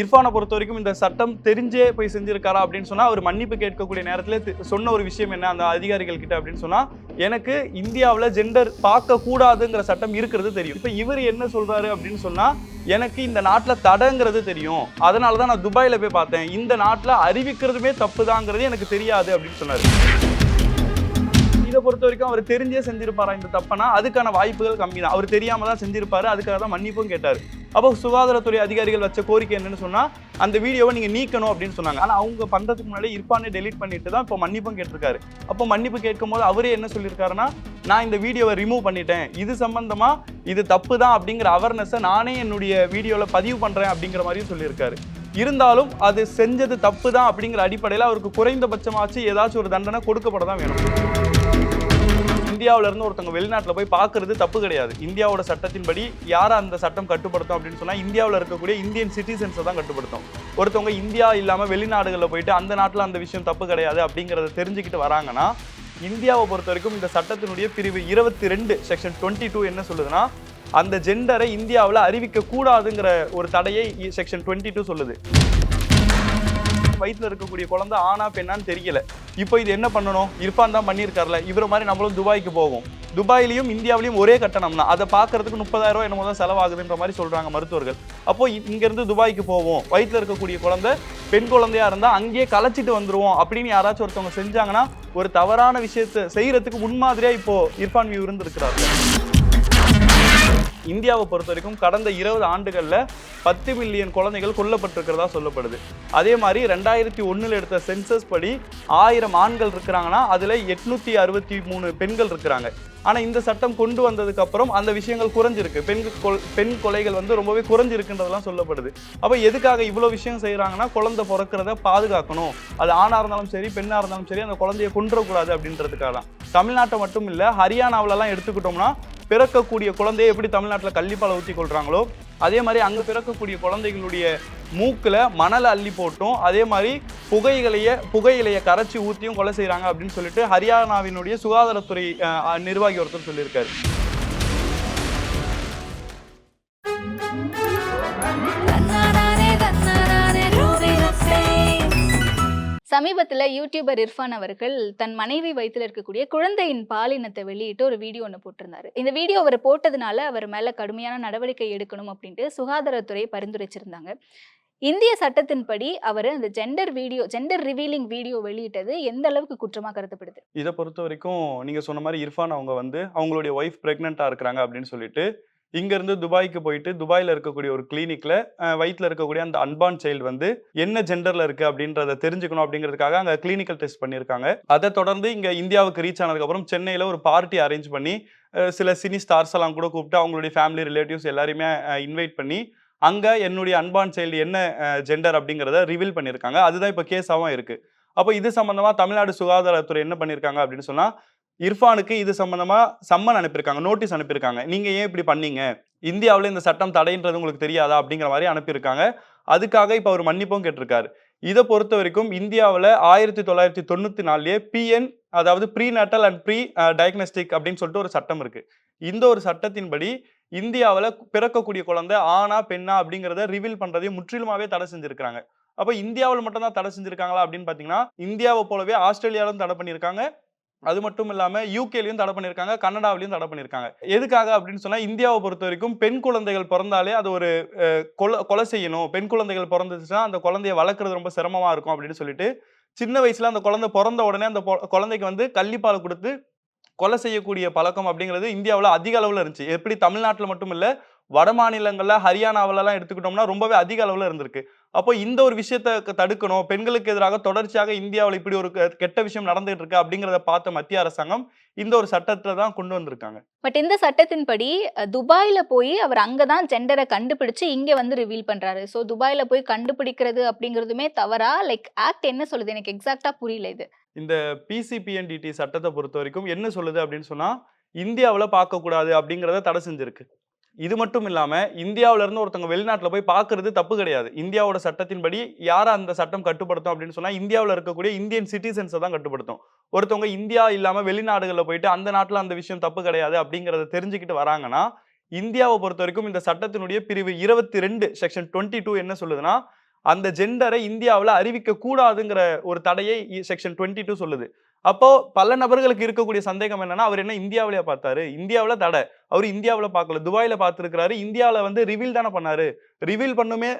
இர்ஃபானை பொறுத்த வரைக்கும் இந்த சட்டம் தெரிஞ்சே போய் செஞ்சிருக்காரா அப்படின்னு சொன்னால் அவர் மன்னிப்பு கேட்கக்கூடிய நேரத்தில் சொன்ன ஒரு விஷயம் என்ன? அந்த அதிகாரிகள் கிட்ட அப்படின்னு சொன்னால் எனக்கு இந்தியாவில் ஜெண்டர் பார்க்கக்கூடாதுங்கிற சட்டம் இருக்கிறது தெரியும். இப்போ இவர் என்ன சொல்கிறாரு அப்படின்னு சொன்னால் எனக்கு இந்த நாட்டில் தடங்கிறது தெரியும். அதனால தான் நான் துபாயில் போய் பார்த்தேன். இந்த நாட்டில் அறிவிக்கிறதுமே தப்புதாங்கிறது எனக்கு தெரியாது அப்படின்னு சொன்னார். இதை பொறுத்த வரைக்கும் அவர் தெரிஞ்சே செஞ்சிருப்பாரா இந்த தப்பனா? அதுக்கான வாய்ப்புகள் கம்மி தான் அவர் தெரியாம தான் செஞ்சிருப்பாரு. அதுக்காக தான் மன்னிப்பும் கேட்டார். அப்போ சுகாதாரத்துறை அதிகாரிகள் வச்ச கோரிக்கை என்னன்னு சொன்னா அந்த வீடியோவை நீங்க நீக்கணும் அப்படின்னு சொன்னாங்க. ஆனா அவங்க பண்றதுக்கு முன்னாடி இருப்பானே டெலீட் பண்ணிட்டு தான் இப்போ மன்னிப்பும் கேட்டிருக்காரு. அப்போ மன்னிப்பு கேட்கும் போது அவரே என்ன சொல்லியிருக்காருன்னா நான் இந்த வீடியோவை ரிமூவ் பண்ணிட்டேன். இது சம்பந்தமா இது தப்பு தான் அப்படிங்கிற அவேர்னஸை நானே என்னுடைய வீடியோவில் பதிவு பண்றேன் அப்படிங்கிற மாதிரியும் சொல்லியிருக்காரு. இருந்தாலும் அது செஞ்சது தப்பு தான் அப்படிங்கிற அடிப்படையில் அவருக்கு குறைந்தபட்சமாச்சு ஏதாச்சும் ஒரு தண்டனை கொடுக்கப்பட தான் வேணும். இந்தியாவிலேருந்து ஒருத்தவங்க வெளிநாட்டில் போய் பார்க்கறது தப்பு கிடையாது. இந்தியாவோட சட்டத்தின்படி யாரை அந்த சட்டம் கட்டுப்படுத்தும் அப்படின்னு சொன்னால் இந்தியாவில் இருக்கக்கூடிய இந்தியன் சிட்டிசன்ஸை தான் கட்டுப்படுத்தும். ஒருத்தவங்க இந்தியா இல்லாமல் வெளிநாடுகளில் போயிட்டு அந்த நாட்டில் அந்த விஷயம் தப்பு கிடையாது அப்படிங்கிறத தெரிஞ்சுக்கிட்டு வராங்கன்னா இந்தியாவை பொறுத்த வரைக்கும் இந்த சட்டத்தினுடைய பிரிவு இருபத்தி ரெண்டு செக்ஷன் டுவெண்ட்டி டூ என்ன சொல்லுதுன்னா அந்த ஜெண்டரை இந்தியாவில் அறிவிக்க கூடாதுங்கிற ஒரு தடையை செக்ஷன் டுவெண்ட்டி டூ சொல்லுது. வயிற்றுல இருக்கக்கூடிய குழந்தை ஆனா பெண்ணான்னு தெரியல. இப்போ இது என்ன பண்ணணும்? இர்ஃபான் தான் பண்ணியிருக்காருல. இவர மாதிரி நம்மளும் துபாய்க்கு போவோம். துபாயிலையும் இந்தியாவிலையும் ஒரே கட்டணம் தான் அதை பார்க்கறதுக்கு முப்பதாயிரம் ரூபாய் என்னமோ தான் செலவாகுதுன்ற மாதிரி சொல்றாங்க மருத்துவர்கள். அப்போ இங்கேருந்து இங்கிருந்து துபாய்க்கு போவோம். வயிற்றுல இருக்கக்கூடிய குழந்தை பெண் குழந்தையா இருந்தா அங்கேயே கலைச்சிட்டு வந்துருவோம் அப்படின்னு யாராச்சும் ஒருத்தவங்க செஞ்சாங்கன்னா ஒரு தவறான விஷயத்தை செய்யறதுக்கு முன்மாதிரியா இப்போ இர்ஃபான் வியூ இருந்திருக்கிறார்கள். இந்தியாவை பொறுத்த வரைக்கும் கடந்த இருபது ஆண்டுகளில் பத்து மில்லியன் குழந்தைகள் கொல்லப்பட்டிருக்கிறதா சொல்லப்படுது. அதே மாதிரி ரெண்டாயிரத்தி ஒன்றில் எடுத்த சென்சஸ் படி ஆயிரம் ஆண்கள் இருக்கிறாங்கன்னா அதில் எட்நூற்றி அறுபத்தி மூணு பெண்கள் இருக்கிறாங்க. ஆனால் இந்த சட்டம் கொண்டு வந்ததுக்கு அப்புறம் அந்த விஷயங்கள் குறைஞ்சிருக்கு. பெண் பெண் கொலைகள் வந்து ரொம்பவே குறைஞ்சிருக்குன்றதெல்லாம் சொல்லப்படுது. அப்போ எதுக்காக இவ்வளோ விஷயம் செய்கிறாங்கன்னா குழந்தை பிறக்கிறத பாதுகாக்கணும். அது ஆணாக இருந்தாலும் சரி பெண்ணாக இருந்தாலும் சரி அந்த குழந்தைய கொன்றக்கூடாது அப்படின்றதுக்காக தான் தமிழ்நாட்டை மட்டும் இல்லை ஹரியானாவிலலாம் எடுத்துக்கிட்டோம்னா பிறக்கக்கூடிய குழந்தையை எப்படி தமிழ்நாட்டில் கள்ளிப்பாலை ஊற்றி கொள்கிறாங்களோ அதே மாதிரி அங்கே பிறக்கக்கூடிய குழந்தைகளுடைய மூக்கில் மணலை அள்ளி போட்டும் அதே மாதிரி புகைகளைய புகையிலையை கரைச்சி ஊற்றியும் கொலை செய்கிறாங்க அப்படின்னு சொல்லிட்டு ஹரியானாவினுடைய சுகாதாரத்துறை நிர்வாகி ஒருத்தர் சொல்லியிருக்காரு. சமீபத்தில் யூடியூபர் இர்ஃபான் அவர்கள் தன் மனைவி வயிற்றில் இருக்கக்கூடிய குழந்தையின் பாலினத்தை வெளியிட்டு ஒரு வீடியோ ஒன்று போட்டிருந்தாரு. இந்த வீடியோ அவர் போட்டதுனால அவர் மேலே கடுமையான நடவடிக்கை எடுக்கணும் அப்படின்ட்டு சுகாதாரத்துறை பரிந்துரைச்சிருந்தாங்க. இந்திய சட்டத்தின்படி அவர் அந்த gender video gender revealing video வெளியிட்டது எந்த அளவுக்கு குற்றமாக கருதப்படுது? இதை பொறுத்த வரைக்கும் நீங்கள் சொன்ன மாதிரி இர்ஃபான் அவங்க வந்து அவங்களுடைய ஒய்ஃப் ப்ரெக்னெண்ட்டாக இருக்கிறாங்க அப்படின்னு சொல்லிட்டு இங்கேருந்து துபாய்க்கு போயிட்டு துபாயில் இருக்கக்கூடிய ஒரு கிளினிக்கில் வயிற்றில் இருக்கக்கூடிய அந்த அன்பான் சைல்டு வந்து என்ன ஜெண்டரில் இருக்குது அப்படின்றத தெரிஞ்சுக்கணும் அப்படிங்கிறதுக்காக அங்கே கிளினிக்கல் டெஸ்ட் பண்ணியிருக்காங்க. அதை தொடர்ந்து இங்கே இந்தியாவுக்கு ரீச் ஆனதுக்கப்புறம் சென்னையில் ஒரு பார்ட்டி அரேஞ்ச் பண்ணி சில சினி ஸ்டார்ஸ் எல்லாம் கூட கூப்பிட்டு அவங்களுடைய ஃபேமிலி ரிலேட்டிவ்ஸ் எல்லாரையுமே இன்வைட் பண்ணி அங்கே என்னுடைய அன்பான் சைல்டு என்ன ஜெண்டர் அப்படிங்கிறத ரிவீல் பண்ணியிருக்காங்க. அதுதான் இப்போ கேஸாகவும் இருக்குது அப்போ இது சம்மந்தமாக தமிழ்நாடு சுகாதாரத்துறை என்ன பண்ணியிருக்காங்க அப்படின்னு சொன்னால் இர்ஃபானுக்கு இது சம்மந்தமா சம்மன் அனுப்பியிருக்காங்க நோட்டீஸ் அனுப்பியிருக்காங்க. நீங்க ஏன் இப்படி பண்ணீங்க? இந்தியாவில் இந்த சட்டம் தடைன்றது உங்களுக்கு தெரியாதா? அப்படிங்கிற மாதிரி அனுப்பியிருக்காங்க. அதுக்காக இப்போ அவர் மன்னிப்பும் கேட்டிருக்காரு. இதை பொறுத்த வரைக்கும் இந்தியாவில் ஆயிரத்தி தொள்ளாயிரத்தி தொண்ணூற்றி நாலுலேயே பிஎன் அதாவது prenatal and pre diagnostic அப்படின்னு சொல்லிட்டு ஒரு சட்டம் இருக்குது இந்த ஒரு சட்டத்தின்படி இந்தியாவில் பிறக்கக்கூடிய குழந்தை ஆணா பெண்ணா அப்படிங்கிறத ரிவீல் பண்ணுறதையும் முற்றிலுமாவே தடை செஞ்சுருக்காங்க அப்போ இந்தியாவில் மட்டும் தான் தடை செஞ்சுருக்காங்களா அப்படின்னு பார்த்தீங்கன்னா இந்தியாவை போலவே ஆஸ்திரேலியாவிலும் தடை பண்ணியிருக்காங்க. அது மட்டும் இல்லாமல் யூகேலையும் தடை பண்ணியிருக்காங்க கனடாவிலையும் தடை பண்ணியிருக்காங்க எதுக்காக அப்படின்னு சொன்னால் இந்தியாவை பொறுத்த வரைக்கும் பெண் குழந்தைகள் பிறந்தாலே அது ஒரு கொலை கொலை செய்யணும். பெண் குழந்தைகள் பிறந்துச்சுன்னா அந்த குழந்தைய வளர்க்குறது ரொம்ப சிரமமாக இருக்கும் அப்படின்னு சொல்லிட்டு சின்ன வயசில் அந்த குழந்தை பிறந்த உடனே அந்த குழந்தைக்கு வந்து கள்ளிப்பால் கொடுத்து கொலை செய்யக்கூடிய பழக்கம் அப்படிங்கிறது இந்தியாவில் அதிக அளவில் இருந்துச்சு. எப்படி தமிழ்நாட்டில் மட்டும் இல்லை வட மாநிலங்கள்ல ஹரியானாவிலலாம் எடுத்துக்கிட்டோம்னா ரொம்பவே அதிக அளவில் இருந்திருக்கு. அப்போ இந்த ஒரு விஷயத்தை தடுக்கணும். பெண்களுக்கு எதிராக தொடர்ச்சியாக இந்தியாவில் இப்படி ஒரு கெட்ட விஷயம் நடந்துகிட்டு இருக்கு அப்படிங்கிறத பார்த்த மத்திய அரசாங்கம் இந்த ஒரு சட்டத்தை தான் கொண்டு வந்திருக்காங்க. பட் இந்த சட்டத்தின்படி துபாயில போய் அவர் அங்கதான் ஜெண்டரை கண்டுபிடிச்சு இங்க வந்து ரிவீல் பண்றாரு. ஸோ துபாயில போய் கண்டுபிடிக்கிறது அப்படிங்கிறதுமே தவறா? லைக் ஆக்ட் என்ன சொல்லுது? எனக்கு எக்ஸாக்டா புரியல இது. இந்த பிசிபிஎன்டிடி சட்டத்தை பொறுத்த வரைக்கும் என்ன சொல்லுது அப்படின்னு சொன்னா இந்தியாவில் பார்க்கக்கூடாது அப்படிங்கிறத தடை செஞ்சிருக்கு. இது மட்டும் இல்லாமல் இந்தியாவிலேருந்து ஒருத்தவங்க வெளிநாட்டில் போய் பார்க்கறது தப்பு கிடையாது. இந்தியாவோட சட்டத்தின்படி யாரை அந்த சட்டம் கட்டுப்படுத்தும் அப்படின்னு சொன்னால் இந்தியாவில் இருக்கக்கூடிய இந்தியன் சிட்டிசன்ஸை தான் கட்டுப்படுத்தும். ஒருத்தவங்க இந்தியா இல்லாமல் வெளிநாடுகளில் போயிட்டு அந்த நாட்டில் அந்த விஷயம் தப்பு கிடையாது அப்படிங்கிறத தெரிஞ்சுக்கிட்டு வராங்கன்னா இந்தியாவை பொறுத்த வரைக்கும் இந்த சட்டத்தினுடைய பிரிவு இருபத்தி ரெண்டு செக்ஷன் டுவெண்ட்டி டூ என்ன சொல்லுதுன்னா அந்த ஜெண்டரை இந்தியாவில் அறிவிக்க கூடாதுங்கிற ஒரு தடையை செக்ஷன் டுவெண்ட்டி டூ சொல்லுது. அப்போ பல நபர்களுக்கு இருக்கக்கூடிய சந்தேகம் என்னன்னா அவர் என்ன இந்தியாவிலேயே பார்த்தாரு? இந்தியாவில் தடை. அவர் இந்தியாவில் பார்க்கல. துபாயில் பார்த்துருக்கிறாரு. இந்தியாவில் வந்து ரிவீல் தானே பண்ணாரு. ரிவீல் பண்ணுமே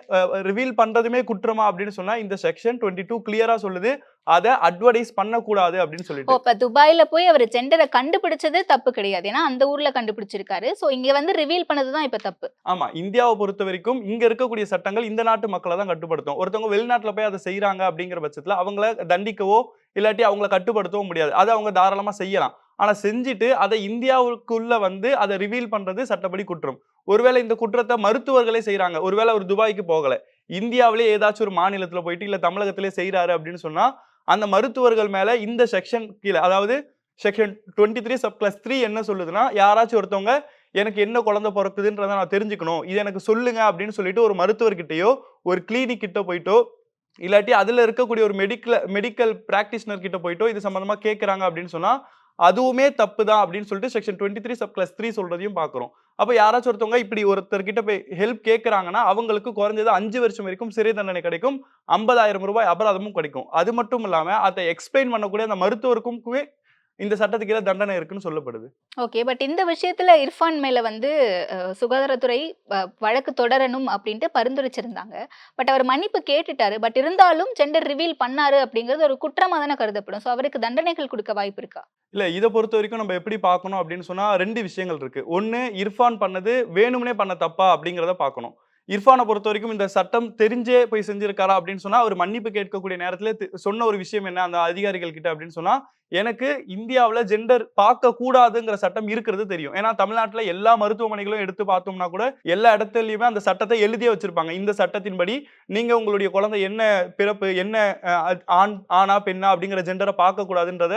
ரிவீல் பண்ணுறதுமே குற்றமா அப்படின்னு சொன்னால் இந்த செக்ஷன் டுவெண்ட்டி டூ கிளியராக சொல்லுது. அதை அட்வர்டைஸ் பண்ணக்கூடாது அப்படின்னு சொல்லிட்டு. இப்ப துபாயில போய் அவர் ஜெண்டரை கண்டுபிடிச்சது தப்பு கிடையாது. ஏன்னா அந்த ஊர்ல கண்டுபிடிச்சிருக்காரு. சோ இங்க வந்து ரிவீல் பண்ணதுதான் இப்ப தப்பு. ஆமா இந்தியாவை பொறுத்த வரைக்கும் இங்க இருக்கக்கூடிய சட்டங்கள் இந்த நாட்டு மக்களை தான் கட்டுப்படுத்தும். ஒருத்தவங்க வெளிநாட்டுல போய் அதை செய்யறாங்க அப்படிங்கிற பட்சத்துல அவங்கள தண்டிக்கவோ இல்லாட்டி அவங்கள கட்டுப்படுத்தவும் முடியாது. அதை அவங்க தாராளமா செய்யலாம். ஆனா செஞ்சுட்டு அதை இந்தியாவுக்குள்ள வந்து அதை ரிவீல் பண்றது சட்டப்படி குற்றம். ஒருவேளை இந்த குற்றத்தை மருத்துவர்களே செய்றாங்க. ஒருவேளை அவர் துபாய்க்கு போகல. இந்தியாவிலே ஏதாச்சும் ஒரு மாநிலத்துல போயிட்டு இல்ல தமிழகத்திலே செய்றாரு அப்படின்னு சொன்னா அந்த மருத்துவர்கள் மேல இந்த செக்ஷன் கீழே அதாவது section twenty three sub clause three என்ன சொல்லுதுன்னா யாராச்சும் ஒருத்தவங்க எனக்கு என்ன குழந்தை பிறக்குதுன்றதை நான் தெரிஞ்சுக்கணும். இது எனக்கு சொல்லுங்க அப்படின்னு சொல்லிட்டு ஒரு மருத்துவர்கிட்டயோ ஒரு கிளினிக் கிட்ட போயிட்டோ இல்லாட்டி அதில் இருக்கக்கூடிய ஒரு மெடிக்கல் மெடிக்கல் பிராக்டிஷனர் கிட்ட போயிட்டோ இது சம்மந்தமாக கேட்குறாங்க அப்படின்னு சொன்னால் அதுவுமே தப்பு தான் அப்படின்னு சொல்லிட்டு section twenty three sub clause three சொல்றதையும் பார்க்குறோம். அப்போ யாராச்சும் ஒருத்தவங்க இப்படி ஒருத்தர்கிட்ட போய் ஹெல்ப் கேட்குறாங்கன்னா அவங்களுக்கு குறைஞ்சது அஞ்சு வருஷம் வரைக்கும் சிறை தண்டனை கிடைக்கும் ஐம்பதாயிரம் ரூபாய் அபராதமும் கிடைக்கும். அது மட்டும் இல்லாம அதை எக்ஸ்பிளைன் பண்ணக்கூடிய அந்த மருத்துவருக்கும் இந்த சட்டத்துக்கு கீழே தண்டனை இருக்குன்னு சொல்லப்படுது. ஓகே. பட் இந்த விஷயத்துல இர்ஃபான் மேல வந்து சுகாதாரத்துறை வழக்கு தொடரணும் அப்படின்ட்டு பரிந்துரைச்சிருந்தாங்க. பட் அவர் மன்னிப்பு கேட்டுட்டாரு. பட் இருந்தாலும் ஜெண்டர் ரிவீல் பண்ணாரு அப்படிங்கிறது ஒரு குற்றமா தானே கருதப்படும். ஸோ அவருக்கு தண்டனைகள் கொடுக்க வாய்ப்பு இருக்கா? இல்ல இதை பொறுத்த வரைக்கும் நம்ம எப்படி பார்க்கணும் அப்படின்னு சொன்னா ரெண்டு விஷயங்கள் இருக்கு. ஒன்னு இர்ஃபான் பண்ணது வேணும்னே பண்ண தப்பா அப்படிங்கிறத பார்க்கணும். இர்ஃபானை பொறுத்த வரைக்கும் இந்த சட்டம் தெரிஞ்சே போய் செஞ்சிருக்காரா அப்படின்னு சொன்னா அவர் மன்னிப்பு கேட்கக்கூடிய நேரத்துல சொன்ன ஒரு விஷயம் என்ன அந்த அதிகாரிகள் கிட்ட அப்படின்னு சொன்னா எனக்கு இந்தியாவுல ஜெண்டர் பார்க்க கூடாதுங்கிற சட்டம் இருக்கிறது தெரியும். ஏன்னா தமிழ்நாட்டுல எல்லா மருத்துவமனைகளும் எடுத்து பார்த்தோம்னா கூட எல்லா இடத்துலயுமே அந்த சட்டத்தை எழுதியே வச்சிருப்பாங்க. இந்த சட்டத்தின்படி நீங்க உங்களுடைய குழந்தை என்ன பிறப்பு என்ன ஆண் ஆணா பெண்ணா அப்படிங்கிற ஜெண்டரை பார்க்க கூடாதுன்றத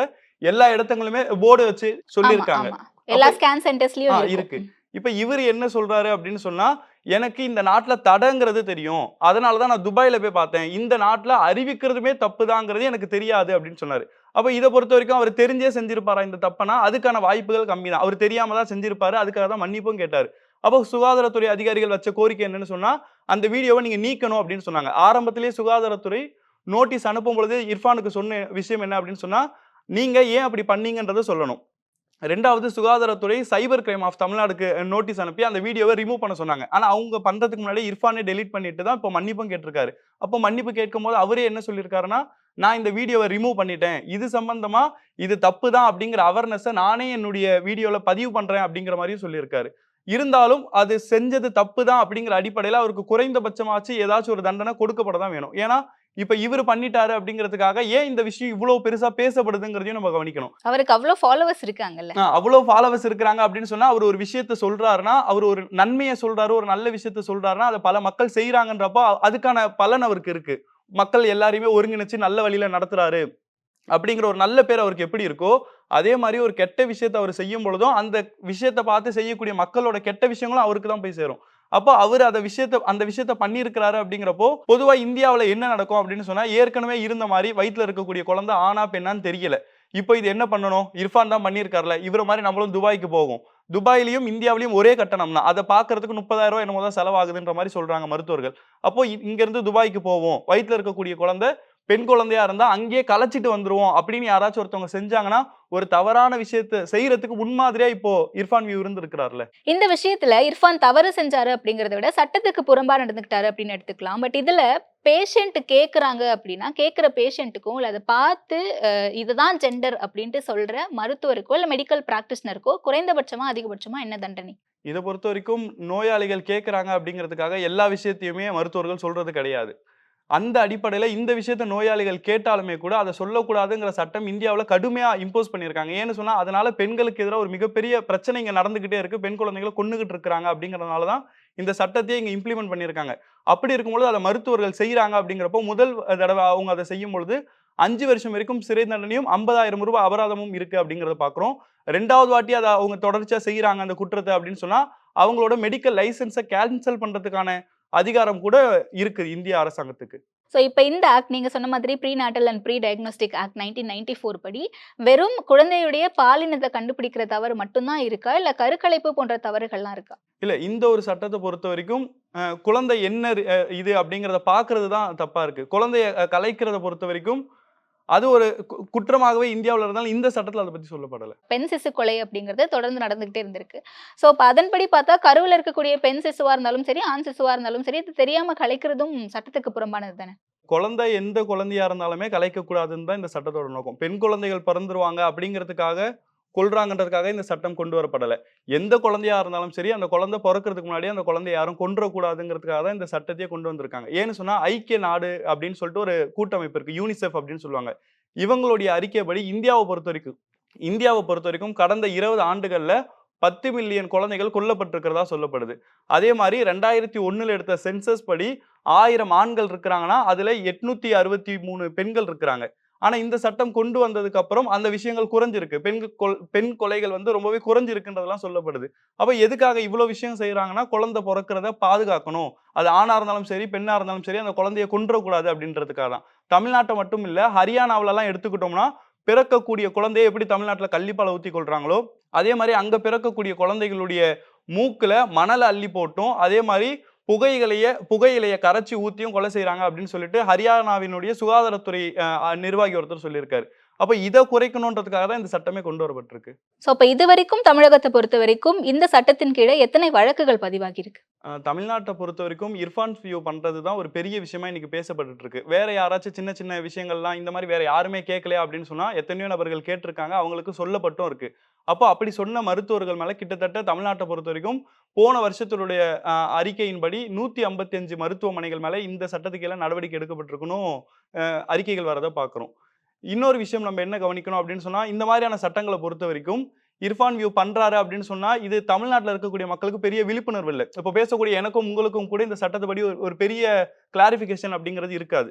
எல்லா இடத்துங்களுமே போர்டு வச்சு சொல்லியிருக்காங்க. எல்லா ஸ்கேன் சென்டர்ஸ்லயும் இருக்கு. இப்ப இவர் என்ன சொல்றாரு அப்படின்னு சொன்னா எனக்கு இந்த நாட்டில் தடங்கிறது தெரியும். அதனால தான் நான் துபாயில் போய் பார்த்தேன். இந்த நாட்டில் அறிவிக்கிறதுமே தப்புதாங்கிறது எனக்கு தெரியாது அப்படின்னு சொன்னார். அப்போ இதை பொறுத்த வரைக்கும் அவர் தெரிஞ்சே செஞ்சிருப்பாரா இந்த தப்பனா அதுக்கான வாய்ப்புகள் கம்மி தான் அவர் தெரியாம தான் செஞ்சிருப்பாரு. அதுக்காக தான் மன்னிப்பும் கேட்டார். அப்போ சுகாதாரத்துறை அதிகாரிகள் வச்ச கோரிக்கை என்னன்னு சொன்னால் அந்த வீடியோவை நீங்கள் நீக்கணும் அப்படின்னு சொன்னாங்க. ஆரம்பத்திலேயே சுகாதாரத்துறை நோட்டீஸ் அனுப்பும் பொழுது இர்ஃபானுக்கு சொன்ன விஷயம் என்ன அப்படின்னு சொன்னால் நீங்கள் ஏன் அப்படி பண்ணீங்கன்றதை சொல்லணும். ரெண்டாவது சுகாதாரத்துறை சைபர் கிரைம் ஆஃப் தமிழ்நாடுக்கு நோட்டீஸ் அனுப்பி அந்த வீடியோவை ரிமூவ் பண்ண சொன்னாங்க. ஆனால் அவங்க பண்ணுறதுக்கு முன்னாடி இர்ஃபானே டெலீட் பண்ணிட்டு தான் இப்போ மன்னிப்பும் கேட்டிருக்காரு. அப்போ மன்னிப்பு கேட்கும்போது அவரே என்ன சொல்லியிருக்காருன்னா நான் இந்த வீடியோவை ரிமூவ் பண்ணிட்டேன். இது சம்பந்தமா இது தப்பு தான் அப்படிங்கிற அவேர்னஸை நானே என்னுடைய வீடியோவில் பதிவு பண்ணுறேன் அப்படிங்கிற மாதிரியும் சொல்லியிருக்காரு. இருந்தாலும் அது செஞ்சது தப்பு தான் அப்படிங்கிற அடிப்படையில் அவருக்கு குறைந்தபட்சமாச்சு ஏதாச்சும் ஒரு தண்டனை கொடுக்கப்பட தான் வேணும். ஏன்னா இப்ப இவர் பண்ணிட்டாரு அப்படிங்கிறதுக்காக ஏன் இந்த விஷயம் இவ்வளவு பெருசா பேசப்படுதுங்கிறதையும் நம்ம கவனிக்கணும். அவருக்கு அவ்வளவு ஃபாலோவர்ஸ் இருக்காங்கல்ல. அவ்வளவு ஃபாலோவர்ஸ் இருக்கிறாங்க அப்படின்னு சொன்னா அவர் ஒரு விஷயத்த சொல்றாருன்னா அவர் ஒரு நன்மையை சொல்றாரு ஒரு நல்ல விஷயத்த சொல்றாருன்னா அதை பல மக்கள் செய்யறாங்கன்றப்போ அதுக்கான பலன் அவருக்கு இருக்கு. மக்கள் எல்லாரையுமே ஒருங்கிணைச்சு நல்ல வழியில நடத்துறாரு அப்படிங்கிற ஒரு நல்ல பேர் அவருக்கு எப்படி இருக்கோ அதே மாதிரி ஒரு கெட்ட விஷயத்தை அவர் செய்யும் பொழுதும் அந்த விஷயத்தை பார்த்து செய்யக்கூடிய மக்களோட கெட்ட விஷயங்களும் அவருக்கு தான் போய் சேரும். அப்போ அவர் அந்த விஷயத்த அந்த விஷயத்த பண்ணியிருக்கிறாரு அப்படிங்கிறப்போ பொதுவாக இந்தியாவில் என்ன நடக்கும் அப்படின்னு சொன்னால் ஏற்கனவே இருந்த மாதிரி வயிற்றில் இருக்கக்கூடிய குழந்தை ஆனா பெண்ணான்னு தெரியல. இப்போ இது என்ன பண்ணணும்? இர்ஃபான் தான் பண்ணியிருக்காருல. இவர மாதிரி நம்மளும் துபாய்க்கு போகும். துபாயிலையும் இந்தியாவிலையும் ஒரே கட்டணம் தான். அதை பார்க்கறதுக்கு முப்பதாயிரம் என்னமோ தான் செலவாகுதுன்ற மாதிரி சொல்றாங்க மருத்துவர்கள். அப்போ இங்கேருந்து துபாய்க்கு போவோம். வயிற்றில் இருக்கக்கூடிய குழந்தை பெண் குழந்தையா இருந்தா அங்கேயே கலைச்சிட்டு வந்துருவோம் அப்படின்னு யாராச்சும் ஒருத்தவங்க செஞ்சாங்கன்னா ஒரு தவறான விஷயத்த செய்யறதுக்கு முன்மாதிரியா இப்போ இர்ஃபான் வியூ இருந்திருக்கிறார்ல இந்த விஷயத்துல இர்ஃபான் தவறு செஞ்சாரு அப்படிங்கறத விட சட்டத்துக்கு புறம்பா நடந்துக்கிட்டாரு அப்படின்னு எடுத்துக்கலாம். பட் இதுல பேஷண்ட் கேக்குறாங்க அப்படின்னா கேக்குற பேஷண்ட்டுக்கும் இல்ல அதை பார்த்து இதுதான் ஜெண்டர் அப்படின்ட்டு சொல்ற மருத்துவருக்கோ இல்ல மெடிக்கல் பிராக்டிஷனருக்கோ குறைந்தபட்சமா அதிகபட்சமா என்ன தண்டனை? இதை பொறுத்த வரைக்கும் நோயாளிகள் கேட்குறாங்க அப்படிங்கிறதுக்காக எல்லா விஷயத்தையுமே மருத்துவர்கள் சொல்றது கிடையாது. அந்த அடிப்படையில் இந்த விஷயத்த நோயாளிகள் கேட்டாலுமே கூட அதை சொல்லக்கூடாதுங்கிற சட்டம் இந்தியாவில் கடுமையாக இம்போஸ் பண்ணியிருக்காங்க. ஏன்னு சொன்னால் அதனால பெண்களுக்கு எதிராக ஒரு மிகப்பெரிய பிரச்சனை இங்கே நடந்துக்கிட்டே இருக்கு. பெண் குழந்தைகளை கொண்டுகிட்டு இருக்கிறாங்க அப்படிங்கிறதுனால தான் இந்த சட்டத்தையே இங்கே இம்ப்ளிமெண்ட் பண்ணியிருக்காங்க. அப்படி இருக்கும்பொழுது அதை மருத்துவர்கள் செய்கிறாங்க அப்படிங்கிறப்போ முதல் தடவை அவங்க அதை செய்யும் பொழுது அஞ்சு வருஷம் வரைக்கும் சிறை தண்டனையும் ஐம்பதாயிரம் ரூபாய் அபராதமும் இருக்குது அப்படிங்கிறத பார்க்குறோம் ரெண்டாவது வாட்டி அதை அவங்க தொடர்ச்சியாக செய்கிறாங்க அந்த குற்றத்தை அப்படின்னு சொன்னால் அவங்களோட மெடிக்கல் லைசன்ஸை கேன்சல் பண்ணுறதுக்கான அதிகாரம் கூட இருக்கு இந்திய அரசாங்கத்துக்கு. ஸோ இப்போ இந்த ஆக்ட் நீங்க சொன்ன மாதிரி prenatal and pre diagnostic act nineteen ninety four படி வெறும் குழந்தையுடைய பாலினத்தை கண்டுபிடிக்கிற தவறு மட்டும்தான் இருக்கா? இல்ல கருக்கலைப்பு போன்ற தவறுகள்லாம் இருக்கா? இல்ல இந்த ஒரு சட்டத்தை பொறுத்த வரைக்கும் குழந்தை என்ன இது அப்படிங்கிறத பார்க்கிறது தான் தப்பா இருக்கு. குழந்தைய கலைக்கிறத பொறுத்த வரைக்கும் அது ஒரு குற்றமாகவே இந்தியாவில் இருந்தாலும் இந்த சட்டத்தில் அதை பத்தி சொல்லப்படலை. பெண் சிசு கொலை அப்படிங்கிறது தொடர்ந்து நடந்துகிட்டே இருந்திருக்கு. ஸோ இப்போ அதன்படி பார்த்தா கருவில் இருக்கக்கூடிய பெண் சிசுவா இருந்தாலும் சரி ஆண் சிசுவா இருந்தாலும் சரி இது தெரியாம கலைக்கிறதும் சட்டத்துக்கு புறம்பானது தானே? குழந்தை எந்த குழந்தையா இருந்தாலுமே கலைக்கக்கூடாதுன்னு தான் இந்த சட்டத்தோட நோக்கம். பெண் குழந்தைகள் பிறந்துருவாங்க அப்படிங்கிறதுக்காக கொள்றாங்கன்றதுக்காக இந்த சட்டம் கொண்டு வரப்படலை. எந்த குழந்தையா இருந்தாலும் சரி அந்த குழந்தை பிறக்கிறதுக்கு முன்னாடி அந்த குழந்தைய யாரும் கொன்றக்கூடாதுங்கிறதுக்காக தான் இந்த சட்டத்தையே கொண்டு வந்திருக்காங்க. ஏன்னு சொன்னா ஐக்கிய நாடு அப்படின்னு சொல்லிட்டு ஒரு கூட்டமைப்பு இருக்கு யூனிசெஃப் அப்படின்னு சொல்லுவாங்க. இவங்களுடைய அறிக்கைப்படி இந்தியாவை பொறுத்த வரைக்கும் இந்தியாவை பொறுத்த வரைக்கும் கடந்த இருபது ஆண்டுகள்ல பத்து மில்லியன் குழந்தைகள் கொல்லப்பட்டிருக்கிறதா சொல்லப்படுது. அதே மாதிரி ரெண்டாயிரத்தி ஒன்றில் எடுத்த சென்சஸ் படி ஆயிரம் ஆண்கள் இருக்கிறாங்கன்னா அதுல எட்நூத்தி அறுபத்தி மூணு பெண்கள் இருக்கிறாங்க. ஆனால் இந்த சட்டம் கொண்டு வந்ததுக்கு அப்புறம் அந்த விஷயங்கள் குறைஞ்சிருக்கு. பெண் கொல் பெண் கொலைகள் வந்து ரொம்பவே குறைஞ்சிருக்குன்றதெல்லாம் சொல்லப்படுது. அப்போ எதுக்காக இவ்வளோ விஷயம் செய்கிறாங்கன்னா குழந்தை பிறக்கிறத பாதுகாக்கணும். அது ஆணாக இருந்தாலும் சரி பெண்ணாக இருந்தாலும் சரி அந்த குழந்தைய கொன்றக்கூடாது அப்படின்றதுக்காக தான். தமிழ்நாட்டை மட்டும் இல்லை ஹரியானாவிலலாம் எடுத்துக்கிட்டோம்னா பிறக்கக்கூடிய குழந்தைய எப்படி தமிழ்நாட்டில் கள்ளிப்பால ஊற்றி கொள்கிறாங்களோ அதே மாதிரி அங்கே பிறக்கக்கூடிய குழந்தைகளுடைய மூக்கில் மணலை அள்ளி போட்டும். அதே மாதிரி புகையிலைய புகையிலைய கரைச்சி ஊத்தியும் கொலை செய்றாங்க அப்படின்னு சொல்லிட்டு ஹரியானாவினுடைய சுகாதாரத்துறை நிர்வாகி ஒருத்தர் சொல்லியிருக்காரு. அப்ப இதை குறைக்கணுன்றதுக்காக தான் இந்த சட்டமே கொண்டு வரப்பட்டிருக்கு. ஸோ இப்போ இது வரைக்கும் தமிழகத்தை பொறுத்த வரைக்கும் இந்த சட்டத்தின் கீழே எத்தனை வழக்குகள் பதிவாகி இருக்கு அஹ், தமிழ்நாட்டை பொறுத்த வரைக்கும் இர்ஃபான் வியூ பண்றது தான் ஒரு பெரிய விஷயமா இன்னைக்கு பேசப்பட்டுட்டு இருக்கு வேற யாராச்சும் சின்ன சின்ன விஷயங்கள்லாம் இந்த மாதிரி வேற யாருமே கேட்கலையா அப்படின்னு சொன்னா எத்தனையோ நபர்கள் கேட்டிருக்காங்க அவங்களுக்கு சொல்லப்பட்டும் இருக்கு. அப்போ அப்படி சொன்ன மருத்துவர்கள் மேல கிட்டத்தட்ட தமிழ்நாட்டை பொறுத்த வரைக்கும் போன வருஷத்தினுடைய அறிக்கையின்படி நூத்தி ஐம்பத்தி அஞ்சு மருத்துவமனைகள் மேல இந்த சட்டத்துக்கு எல்லாம் நடவடிக்கை எடுக்கப்பட்டிருக்கணும் அறிக்கைகள் வரதை பார்க்குறோம். இன்னொரு விஷயம் நம்ம என்ன கவனிக்கணும் அப்படின்னு சொன்னா இந்த மாதிரியான சட்டங்களை பொறுத்த வரைக்கும் இர்ஃபான் வியூ பண்றாரு அப்படின்னு சொன்னா இது தமிழ்நாட்டில் இருக்கக்கூடிய மக்களுக்கு பெரிய விழிப்புணர்வு இல்லை. இப்போ பேசக்கூடிய எனக்கும் உங்களுக்கும் கூட இந்த சட்டத்தைப்படி ஒரு ஒரு பெரிய கிளாரிஃபிகேஷன் அப்படிங்கிறது இருக்காது.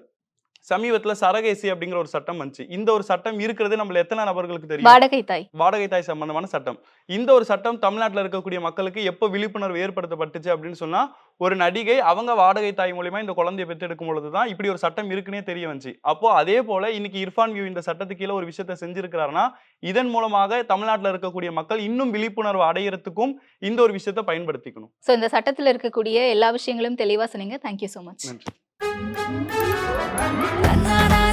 சமீபத்துல சரகேசி அப்படிங்கிற ஒரு சட்டம் வந்துச்சு. இந்த ஒரு சட்டம் இருக்கிறது நம்மள எத்தனை நபர்களுக்கு தெரியும்? வாடகை தாய். வாடகை தாய் சம்பந்தமான சட்டம். இந்த ஒரு சட்டம் தமிழ்நாட்டில் இருக்கக்கூடிய மக்களுக்கு எப்போ விழிப்புணர்வு ஏற்படுத்தப்பட்டுச்சு அப்படின்னு சொன்னா ஒரு நடிகை அவங்க வாடகை தாய் மூலியமா இந்த குழந்தையை பெற்றெடுக்கும் பொழுது தான் இப்படி ஒரு சட்டம் இருக்குன்னே தெரிய வந்துச்சு. அப்போ அதே போல இன்னைக்கு இர்ஃபான் வியூ இந்த சட்டத்துக்கு கீழே ஒரு விஷயத்த செஞ்சிருக்கிறாருன்னா இதன் மூலமாக தமிழ்நாட்டில் இருக்கக்கூடிய மக்கள் இன்னும் விழிப்புணர்வு அடையறதுக்கும் இந்த ஒரு விஷயத்தை பயன்படுத்திக்கணும். ஸோ இந்த சட்டத்தில் இருக்கக்கூடிய எல்லா விஷயங்களும் தெளிவா சொன்னீங்க. தேங்க்யூ ஸோ மச் நன்றி. தன்னாரே